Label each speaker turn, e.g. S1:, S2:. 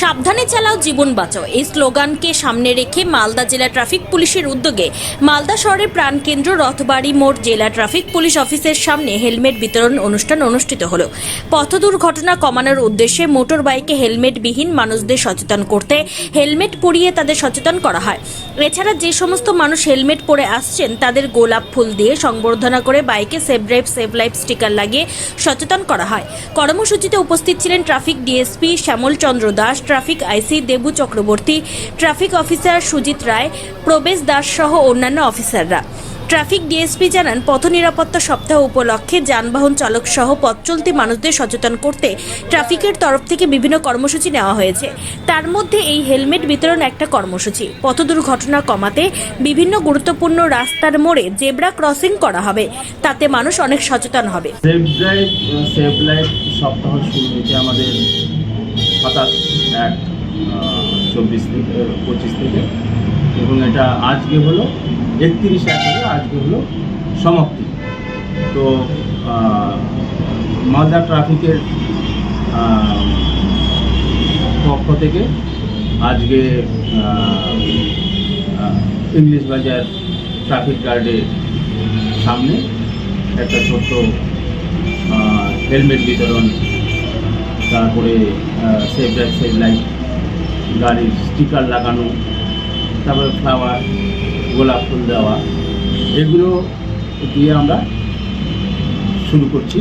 S1: সাবধানে চালাও, জীবন বাঁচাও। এই স্লোগানকে সামনে রেখে মালদা জেলা ট্রাফিক পুলিশের উদ্যোগে মালদা শহরের প্রাণকেন্দ্র রথবাড়ি মোড় জেলা ট্রাফিক পুলিশ অফিসের সামনে হেলমেট বিতরণ অনুষ্ঠান অনুষ্ঠিত হলো। পথ দুর্ঘটনা কমানোর উদ্দেশ্যে মোটর বাইকে হেলমেটবিহীন মানুষদের সচেতন করতে হেলমেট পরিয়ে তাদের সচেতন করা হয়। এছাড়া যে সমস্ত মানুষ হেলমেট পরে আসছেন, তাদের গোলাপ ফুল দিয়ে সংবর্ধনা করে বাইকে save drive save life sticker লাগিয়ে সচেতন করা হয়। কর্মসূচিতে উপস্থিত ছিলেন traffic DSP Shyamal Chandra Das traffic IC Debu Chakraborty, traffic officer Sujit Roy, Prabesh Das সহ অন্যান্য অফিসাররা। ট্রাফিক ডিএসপি জানান, পথ নিরাপত্তা সপ্তাহ উপলক্ষে যানবাহন চালক সহ পথ চলতি মানুষদের সচেতন করতে ট্রাফিকের তরফ থেকে বিভিন্ন কর্মসূচি নেওয়া হয়েছে। তার মধ্যে এই হেলমেট বিতরণ একটা কর্মসূচি। পথ দুর্ঘটনা কমাতে বিভিন্ন গুরুত্বপূর্ণ রাস্তার মোড়ে জেব্রা ক্রসিং করা হবে। তাতে মানুষ অনেক সচেতন হবে।
S2: সপ্তাহ শুরু আমাদের সাতাশ এক চব্বিশ থেকে পঁচিশ থেকে। এবং এটা আজকে হলো একত্রিশ এক হলো, আজকে হলো সমাপ্তি। তো মালদা ট্রাফিকের পক্ষ থেকে আজকে ইংলিশ বাজার ট্রাফিক গার্ডের সামনে একটা ছোট্ট হেলমেট বিতরণ তারপরে সেভ ড্রাইভ সেভ লাইফ গাড়ির স্টিকার লাগানো, তারপরে ফ্লাওয়ার গোলাপ ফুল দেওয়া, এগুলো দিয়ে আমরা শুরু করছি।